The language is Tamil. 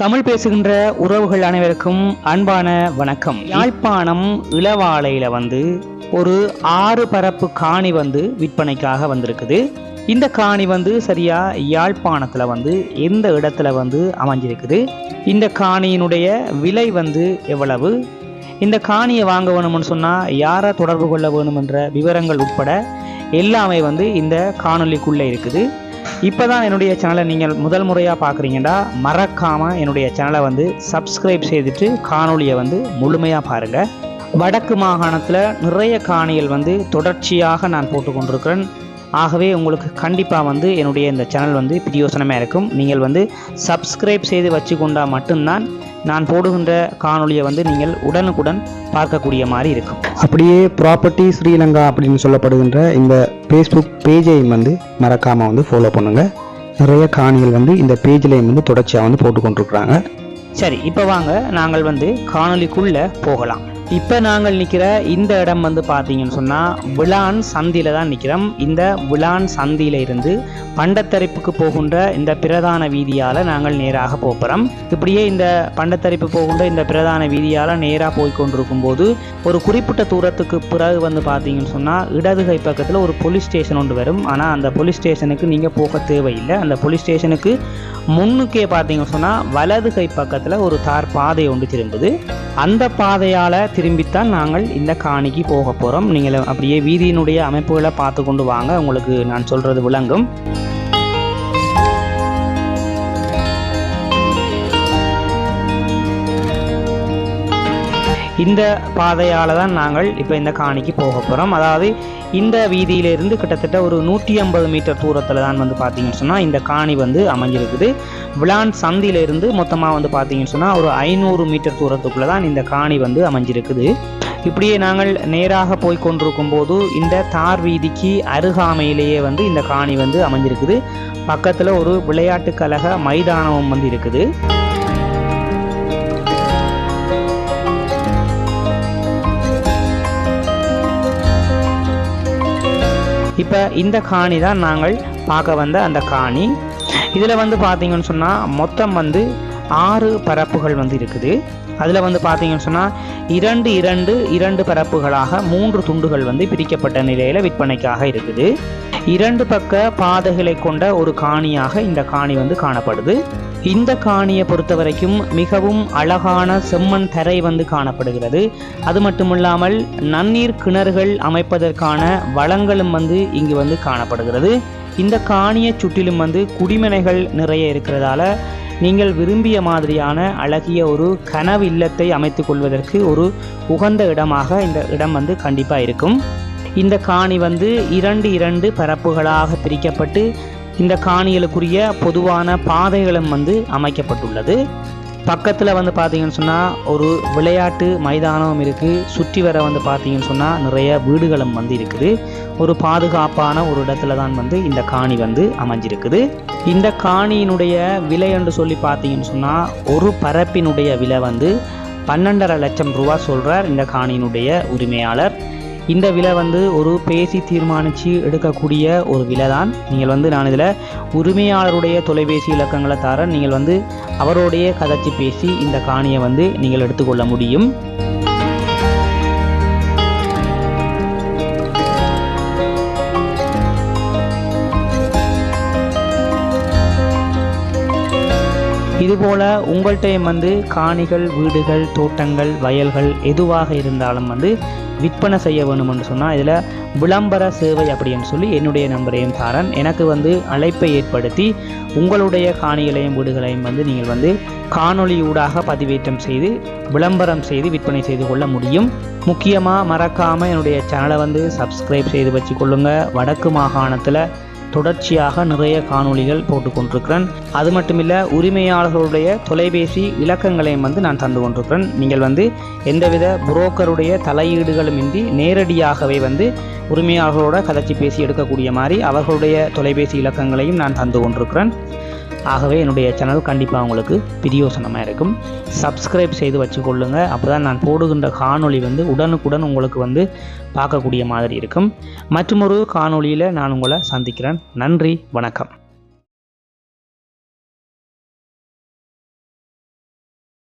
தமிழ் பேசுகின்ற உறவுகள் அனைவருக்கும் அன்பான வணக்கம். யாழ்ப்பாணம் இளவாலையில வந்து ஒரு ஆறு பரப்பு காணி வந்து விற்பனைக்காக வந்திருக்குது. இந்த காணி வந்து சரியா யாழ்ப்பாணத்துல வந்து எந்த இடத்துல வந்து அமைஞ்சிருக்குது? இந்த காணியினுடைய விலை வந்து எவ்வளவு? இந்த காணியை வாங்க வேணும்னு சொன்னா யாரை தொடர்பு கொள்ள வேணுமென்ற விவரங்கள் உட்பட எல்லாமே வந்து இந்த காணொளிக்குள்ளே இருக்குது. இப்போதான் என்னுடைய சேனலை நீங்கள் முதல் முறையாக பார்க்குறீங்கன்னா மறக்காமல் என்னுடைய சேனலை வந்து சப்ஸ்கிரைப் செய்துட்டு காணொளியை வந்து முழுமையாக பாருங்கள் வடக்கு மாகாணத்தில் நிறைய காணிகள் வந்து தொடர்ச்சியாக நான் போட்டு கொண்டிருக்கிறேன். ஆகவே உங்களுக்கு கண்டிப்பாக வந்து என்னுடைய இந்த சேனல் வந்து பிரியோசனமாக இருக்கும். நீங்கள் வந்து சப்ஸ்கிரைப் செய்து வச்சுக்கொண்டால் மட்டும்தான் நான் போடுகின்ற காணொளியை வந்து நீங்கள் உடனுக்குடன் பார்க்கக்கூடிய மாதிரி இருக்கும். அப்படியே ப்ராப்பர்ட்டி ஸ்ரீலங்கா அப்படின்னு சொல்லப்படுகின்ற இந்த ஃபேஸ்புக் பேஜையும் வந்து மறக்காமல் வந்து ஃபாலோ பண்ணுங்கள் நிறைய காணிகள் வந்து இந்த பேஜ்லேயும் வந்து தொடர்ச்சியாக வந்து போட்டு கொண்டிருக்கிறாங்க சரி இப்போ வாங்க நாங்கள் வந்து காணொளிக்குள்ளே போகலாம். இப்போ நாங்கள் நிற்கிற இந்த இடம் வந்து பார்த்தீங்கன்னு சொன்னால் விழான் சந்தியில் தான் நிற்கிறோம் இந்த விழான் சந்தியில் இருந்து பண்டத்தரிப்புக்கு போகின்ற இந்த பிரதான வீதியால் நாங்கள் நேராக போகிறோம் இப்படியே இந்த பண்டத்தரிப்பு போகின்ற இந்த பிரதான வீதியால் நேராக போய் கொண்டிருக்கும் போது ஒரு குறிப்பிட்ட தூரத்துக்கு பிறகு வந்து பார்த்தீங்கன்னு சொன்னால் இடது கை பக்கத்தில் ஒரு போலீஸ் ஸ்டேஷன் ஒன்று வரும். ஆனால் அந்த போலீஸ் ஸ்டேஷனுக்கு நீங்கள் போக தேவையில்லை. அந்த போலீஸ் ஸ்டேஷனுக்கு முன்னுக்கே பார்த்தீங்கன்னு சொன்னால் வலது கை பக்கத்தில் ஒரு தார் பாதை ஒன்று திரும்புது. அந்த பாதையால் திரும்பித்தான் நாங்கள் இந்த காணிக்கு போக போகிறோம் நீங்கள் அப்படியே வீதியினுடைய அமைப்புகளை பார்த்து கொண்டு வாங்க. உங்களுக்கு நான் சொல்கிறது விளங்கும். இந்த பாதையால் தான் நாங்கள் இப்போ இந்த காணிக்கு போக போகிறோம் அதாவது இந்த வீதியிலிருந்து கிட்டத்தட்ட ஒரு நூற்றி ஐம்பது மீட்டர் தூரத்தில் தான் வந்து பார்த்தீங்கன்னு சொன்னால் இந்த காணி வந்து அமைஞ்சிருக்குது. விளான் சந்தியிலிருந்து மொத்தமாக வந்து பார்த்தீங்கன்னு சொன்னால் ஒரு ஐநூறு மீட்டர் தூரத்துக்குள்ளே தான் இந்த காணி வந்து அமைஞ்சிருக்குது. இப்படியே நாங்கள் நேராக போய் கொண்டிருக்கும் போது இந்த தார் வீதிக்கு அருகாமையிலேயே வந்து இந்த காணி வந்து அமைஞ்சிருக்குது. பக்கத்தில் ஒரு விளையாட்டு கழக மைதானமும் வந்து இருக்குது. இப்போ இந்த காணி தான் நாங்கள் பார்க்க வந்த அந்த காணி. இதில் வந்து பார்த்தீங்கன்னு சொன்னால் மொத்தம் வந்து ஆறு பரப்புகள் வந்து இருக்குது. அதில் வந்து பார்த்தீங்கன்னு சொன்னால் இரண்டு இரண்டு இரண்டு பரப்புகளாக மூன்று துண்டுகள் வந்து பிரிக்கப்பட்ட நிலையில் விற்பனைக்காக இருக்குது. இரண்டு பக்க பாதைகளை கொண்ட ஒரு காணியாக இந்த காணி வந்து காணப்படுது. இந்த காணியை பொறுத்த வரைக்கும் மிகவும் அழகான செம்மண் தரை வந்து காணப்படுகிறது. அது மட்டுமில்லாமல் நன்னீர் கிணறுகள் அமைப்பதற்கான வளங்களும் வந்து இங்கு வந்து காணப்படுகிறது. இந்த காணியை சுற்றிலும் வந்து குடிமனைகள் நிறைய இருக்கிறதால நீங்கள் விரும்பிய மாதிரியான அழகிய ஒரு கனவு இல்லத்தை அமைத்து கொள்வதற்கு ஒரு உகந்த இடமாக இந்த இடம் வந்து கண்டிப்பாக இருக்கும். இந்த காணி வந்து இரண்டு இரண்டு பரப்புகளாக பிரிக்கப்பட்டு இந்த காணிகளுக்குரிய பொதுவான பாதைகளும் வந்து அமைக்கப்பட்டுள்ளது. பக்கத்தில் வந்து பார்த்தீங்கன்னு சொன்னால் ஒரு விளையாட்டு மைதானம் இருக்குது சுற்றி வர வந்து பார்த்தீங்கன்னு சொன்னால் நிறைய வீடுகளும் வந்து இருக்குது. ஒரு பாதுகாப்பான ஒரு இடத்துல தான் வந்து இந்த காணி வந்து அமைஞ்சிருக்குது. இந்த காணியினுடைய விலை என்று சொல்லி பார்த்தீங்கன்னு சொன்னால் ஒரு பரப்பினுடைய விலை வந்து பன்னெண்டரை லட்சம் ரூபா சொல்கிறார் இந்த காணியினுடைய உரிமையாளர். இந்த விலை வந்து ஒரு பேசி தீர்மானித்து எடுக்கக்கூடிய ஒரு விலை தான் நீங்கள் வந்து நான் இதில் உரிமையாளருடைய தொலைபேசி இலக்கங்களை தர நீங்கள் வந்து அவருடைய கதைச்சி பேசி இந்த காணியை வந்து நீங்கள் எடுத்துக்கொள்ள முடியும். இதுபோல் உங்கள்கிட்ட வந்து காணிகள் வீடுகள் தோட்டங்கள் வயல்கள் எதுவாக இருந்தாலும் வந்து விற்பனை செய்ய வேணும்னு சொன்னால் இதில் விளம்பர சேவை அப்படின்னு சொல்லி என்னுடைய நம்பரையும் தாரன். எனக்கு வந்து அழைப்பை ஏற்படுத்தி உங்களுடைய காணிகளையும் வீடுகளையும் வந்து நீங்கள் வந்து காணொளியூடாக பதிவேற்றம் செய்து விளம்பரம் செய்து விற்பனை செய்து கொள்ள முடியும். முக்கியமாக மறக்காமல் என்னுடைய சேனலை வந்து சப்ஸ்கிரைப் செய்து வச்சுக்கொள்ளுங்க. வடக்கு மாகாணத்தில் தொடர்ச்சியாக நிறைய காணொளிகள் போட்டு கொண்டிருக்கிறேன். அது மட்டுமில்ல உரிமையாளர்களுடைய தொலைபேசி இலக்கங்களையும் வந்து நான் தந்து கொண்டிருக்கிறேன். நீங்கள் வந்து எந்தவித புரோக்கருடைய தலையீடுகளும் இன்றி நேரடியாகவே வந்து உரிமையாளர்களோட கதைச்சி பேசி எடுக்கக்கூடிய மாதிரி அவர்களுடைய தொலைபேசி இலக்கங்களையும் நான் தந்து கொண்டிருக்கிறேன். ஆகவே என்னுடைய சேனல் கண்டிப்பாக உங்களுக்கு பிரியோசனமாக இருக்கும். சப்ஸ்கிரைப் செய்து வச்சுக்கொள்ளுங்க. அப்போ தான் நான் போடுகின்ற காணொளி வந்து உடனுக்குடன் உங்களுக்கு வந்து பார்க்கக்கூடிய மாதிரி இருக்கும். மற்றொரு காணொளியில் நான் உங்களை சந்திக்கிறேன். நன்றி வணக்கம்.